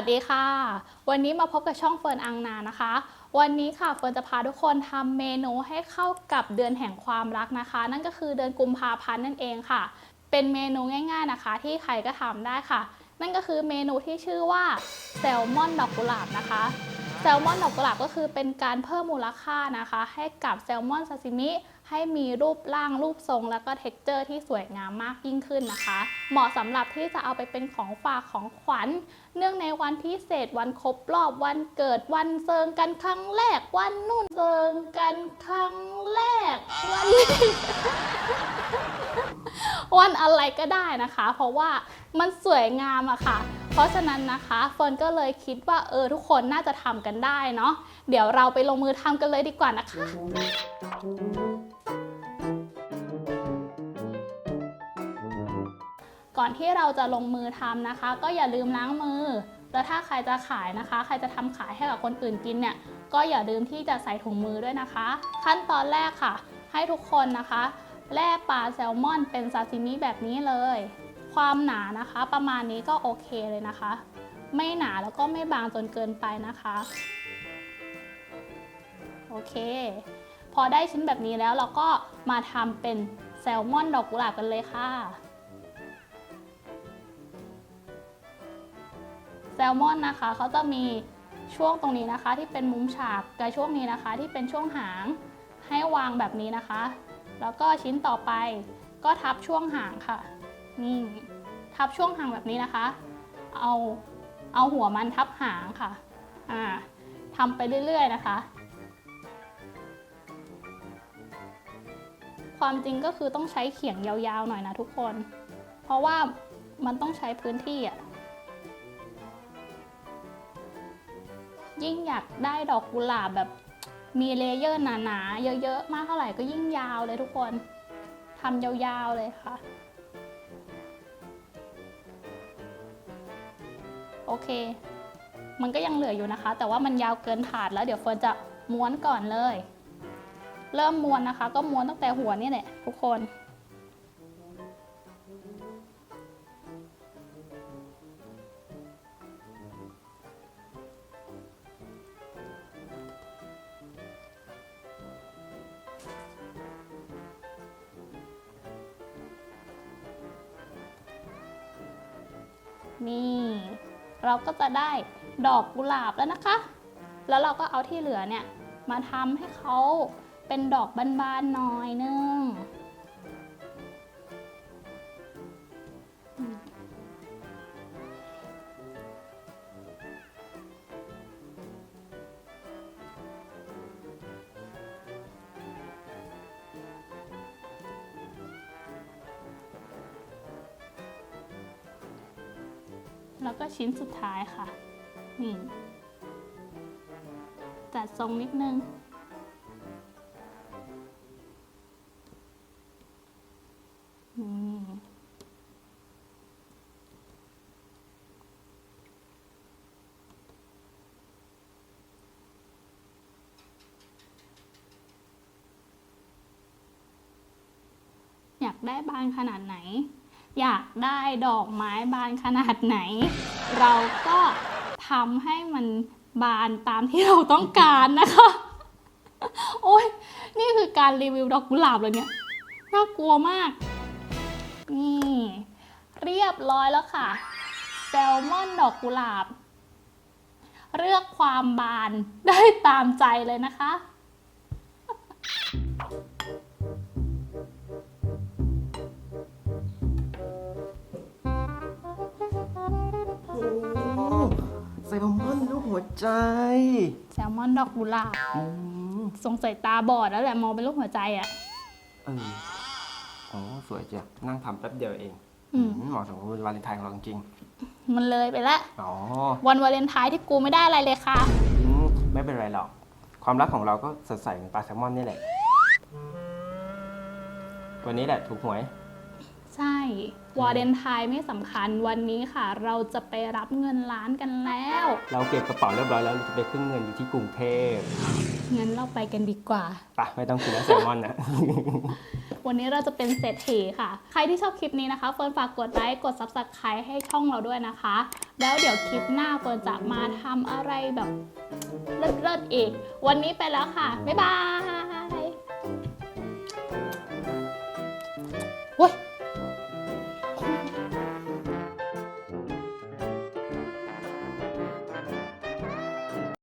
สดีค่ะ วันนี้มาพบกับช่องเฟิร์นอังนานะคะ วันนี้ค่ะเฟิร์นจะพาทุกคนทำเมนูให้เข้ากับเดือนแห่งความรักนะคะ นั่นก็คือเดือนกุมภาพันธ์นั่นเองค่ะ เป็นเมนูง่ายๆนะคะ ที่ใครก็ทำได้ค่ะ นั่นก็คือเมนูที่ชื่อว่าแซลมอนดอกกุหลาบนะคะ แซลมอนดอกกุหลาบก็คือเป็นการเพิ่มมูลค่านะคะ ให้กับแซลมอนซาซิมิให้มีรูปร่างรูปทรง แล้วก็เท็กเจอร์ที่สวยงามมากยิ่งขึ้นนะคะ เหมาะสำหรับที่จะเอาไปเป็นของฝากของขวัญ เนื่องในวันพิเศษวันครบรอบวันเกิดวันเซิงกันครั้งแรกวันนู่นเซิงกันครั้งแรกวัน วันอะไรก็ได้นะคะ เพราะว่ามันสวยงามอะค่ะ เพราะฉะนั้นนะคะเฟิร์นก็เลยคิดว่าเออทุกคนน่าจะทำกันได้เนาะเดี๋ยวเราไปลงมือทำกันเลยดีกว่านะคะก่อนที่เราจะลงมือทำนะคะ ก็อย่าลืมล้างมือ แล้วถ้าใครจะขายนะคะ ใครจะทำขายให้กับคนอื่นกินเนี่ย ก็อย่าลืมที่จะใส่ถุงมือด้วยนะคะ ขั้นตอนแรกค่ะ ให้ทุกคนนะคะ แล่ปลาแซลมอนเป็นซาซิมิแบบนี้เลย ความหนานะคะ ประมาณนี้ก็โอเคเลยนะคะ ไม่หนาแล้วก็ไม่บางจนเกินไปนะคะ โอเค พอได้ชิ้นแบบนี้แล้วเราก็มาทำเป็นแซลมอนดอกกุหลาบกันเลยค่ะแซลมอนนะคะเขาจะมีช่วงตรงนี้นะคะที่เป็นมุมฉากกับช่วงนี้นะคะที่เป็นช่วงหางให้วางแบบนี้นะคะ แล้วก็ชิ้นต่อไปก็ทับช่วงหางค่ะ นี่ทับช่วงหางแบบนี้นะคะ เอาเอาหัวมันทับหางค่ะ อ่าทำไปเรื่อยๆนะคะ ความจริงก็คือต้องใช้เขียงยาวๆหน่อยนะทุกคน เพราะว่ามันต้องใช้พื้นที่อะยิ่งอยากได้ดอกกุหลาบแบบ มีเลเยอร์หนาๆ เยอะๆ มากเท่าไหร่ก็ยิ่งยาวเลยทุกคนทำยาวๆเลยค่ะ โอเค มันก็ยังเหลืออยู่นะคะ แต่ว่ามันยาวเกินถาดแล้วเดี๋ยวเฟิร์นจะม้วนก่อนเลย เริ่มม้วนนะคะ ก็ม้วนตั้งแต่หัวนี่แหละทุกคน นี่ เราก็จะได้ดอกกุหลาบแล้วนะคะ แล้วเราก็เอาที่เหลือเนี่ยมาทำให้เขาเป็นดอกบานๆหน่อยนึง แล้วก็ชิ้นสุดท้ายค่ะ นี่ จัดทรงนิดนึงอืมอยากได้บานขนาดไหน อยากได้ดอกไม้บานขนาดไหน เราก็ทำให้มันบานตามที่เราต้องการนะคะ โอ้ยนี่คือการรีวิวดอกกุหลาบเลยเนี่ยน่ากลัวมาก นี่เรียบร้อยแล้วค่ะ แซลมอนดอกกุหลาบ เลือกความบานได้ตามใจเลยนะคะ หัวใจ แซลมอนดอกกุหลาบอืมสงสัยตาบอดแล้วแหละมองเป็นรูปหัวใจอะ่ะ เออโอ้สวยจังนั่งทำแป๊บเดียวเองอืม เหมาะสมกับวันวาเลนไทน์ของเราจริงมันเลยไปแล้วๆอ๋อวันวาเลนไทน์ที่กูไม่ได้อะไรเลยค่ะ อืมไม่เป็นไรหรอก ความรักของเราก็สดใสเหมือนปลาแซลมอนนี่แหละ วันนี้แหละถูกหวย ใช่วาเลนไทน์ไม่สำคัญวันนี้ค่ะ เราจะไปรับเงินล้านกันแล้ว เราเก็บกระเป๋าเรียบร้อยแล้วจะไปขึ้นเงินอยู่ที่กรุงเทพงั้นเราไปกันดีกว่า ไปะไม่ต้องกินแซลมอนนะ วันนี้เราจะเป็นเศรษฐีค่ะ ใครที่ชอบคลิปนี้นะคะเฟิร์นฝากกดไลค์กด subscribe ให้ช่องเราด้วยนะคะ แล้วเดี๋ยวคลิปหน้าเฟิร์นจะมาทำอะไรแบบเลิศๆอีก วันนี้ไปแล้วค่ะ บ๊ายบายโว้ย